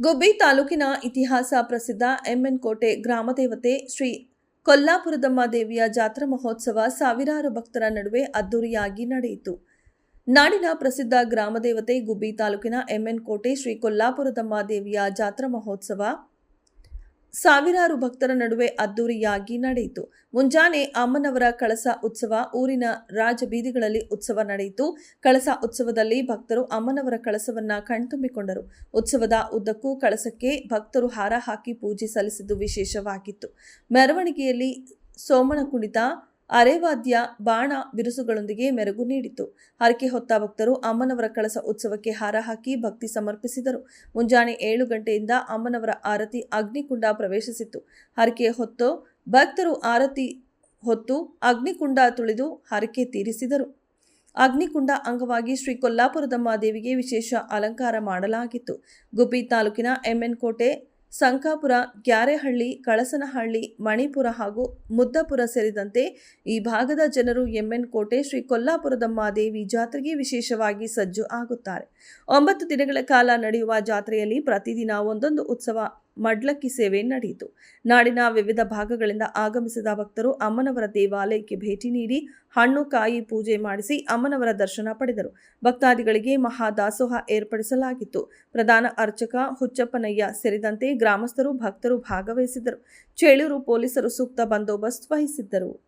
ಗುಬ್ಬಿ ತಾಲೂಕಿನ ಇತಿಹಾಸ ಪ್ರಸಿದ್ಧ ಎಂಎನ್ ಕೋಟೆ ಗ್ರಾಮದೇವತೆ ಶ್ರೀ ಕೊಲ್ಲಾಪುರದಮ್ಮ ದೇವಿಯ ಜಾತ್ರಾ ಮಹೋತ್ಸವ ಸಾವಿರಾರು ಭಕ್ತರ ನಡುವೆ ಅದ್ದೂರಿಯಾಗಿ ನಡೆಯಿತು. ನಾಡಿನ ಪ್ರಸಿದ್ಧ ಗ್ರಾಮದೇವತೆ ಗುಬ್ಬಿ ತಾಲೂಕಿನ ಎಂಎನ್ ಕೋಟೆ ಶ್ರೀ ಕೊಲ್ಲಾಪುರದಮ್ಮ ದೇವಿಯ ಜಾತ್ರಾ ಮಹೋತ್ಸವ ಸಾವಿರಾರು ಭಕ್ತರ ನಡುವೆ ಅದ್ದೂರಿಯಾಗಿ ನಡೆಯಿತು. ಮುಂಜಾನೆ ಅಮ್ಮನವರ ಕಳಸ ಉತ್ಸವ, ಊರಿನ ರಾಜಬೀದಿಗಳಲ್ಲಿ ಉತ್ಸವ ನಡೆಯಿತು. ಕಳಸ ಉತ್ಸವದಲ್ಲಿ ಭಕ್ತರು ಅಮ್ಮನವರ ಕಳಸವನ್ನ ಕಣ್ತುಂಬಿಕೊಂಡರು. ಉತ್ಸವದ ಉದ್ದಕ್ಕೂ ಕಳಸಕ್ಕೆ ಭಕ್ತರು ಹಾರ ಹಾಕಿ ಪೂಜೆ ಸಲ್ಲಿಸಿದ್ದು ವಿಶೇಷವಾಗಿತ್ತು. ಮೆರವಣಿಗೆಯಲ್ಲಿ ಸೋಮಣ ಕುಣಿತ ಅರೆವಾದ್ಯ ಬಾಣ ಬಿರುಸುಗಳೊಂದಿಗೆ ಮೆರುಗು ನೀಡಿತು. ಹರಕೆ ಹೊತ್ತ ಭಕ್ತರು ಅಮ್ಮನವರ ಕಳಸ ಉತ್ಸವಕ್ಕೆ ಹಾರ ಹಾಕಿ ಭಕ್ತಿ ಸಮರ್ಪಿಸಿದರು. ಮುಂಜಾನೆ ಏಳು ಗಂಟೆಯಿಂದ ಅಮ್ಮನವರ ಆರತಿ ಅಗ್ನಿಕುಂಡ ಪ್ರವೇಶಿಸಿತ್ತು ಹರಕೆ ಹೊತ್ತು ಭಕ್ತರು ಆರತಿ ಹೊತ್ತು ಅಗ್ನಿಕುಂಡ ತುಳಿದು ಹರಕೆ ತೀರಿಸಿದರು. ಅಗ್ನಿಕುಂಡ ಅಂಗವಾಗಿ ಶ್ರೀ ಕೊಲ್ಲಾಪುರದಮ್ಮ ದೇವಿಗೆ ವಿಶೇಷ ಅಲಂಕಾರ ಮಾಡಲಾಗಿತ್ತು. ಗುಬ್ಬಿ ತಾಲೂಕಿನ ಎಂಎನ್ ಕೋಟೆ ಸಂಕಾಪುರ, ಗ್ಯಾರೆಹಳ್ಳಿ, ಕಳಸನಹಳ್ಳಿ, ಮಣಿಪುರ ಹಾಗೂ ಮುದ್ದಪುರ ಸೇರಿದಂತೆ ಈ ಭಾಗದ ಜನರು ಎಂಎನ್ ಕೋಟೆ, ಶ್ರೀ ಕೊಲ್ಲಾಪುರದ ಮಾದೇವಿ ಜಾತ್ರೆಗೆ ವಿಶೇಷವಾಗಿ ಸಜ್ಜು ಆಗುತ್ತಾರೆ. ಒಂಬತ್ತು ದಿನಗಳ ಕಾಲ ನಡೆಯುವ ಜಾತ್ರೆಯಲ್ಲಿ ಪ್ರತಿದಿನ ಒಂದೊಂದು ಉತ್ಸವ ಮಡ್ಲಕ್ಕಿ ಸೇವೆ ನಡೆಯಿತು. ನಾಡಿನ ವಿವಿಧ ಭಾಗಗಳಿಂದ ಆಗಮಿಸಿದ ಭಕ್ತರು ಅಮ್ಮನವರ ದೇವಾಲಯಕ್ಕೆ ಭೇಟಿ ನೀಡಿ ಹಣ್ಣು, ಕಾಯಿ ಪೂಜೆ ಮಾಡಿಸಿ ಅಮ್ಮನವರ ದರ್ಶನ ಪಡೆದರು. ಭಕ್ತಾದಿಗಳಿಗೆ ಮಹಾದಾಸೋಹ ಏರ್ಪಡಿಸಲಾಗಿತ್ತು. ಪ್ರಧಾನ ಅರ್ಚಕ ಹುಚ್ಚಪ್ಪನಯ್ಯ ಸೇರಿದಂತೆ ಗ್ರಾಮಸ್ಥರು ಭಕ್ತರು ಭಾಗವಹಿಸಿದ್ದರು. ಚೇಳೂರು ಪೊಲೀಸರು ಸೂಕ್ತ ಬಂದೋಬಸ್ತ್ ವಹಿಸಿದ್ದರು.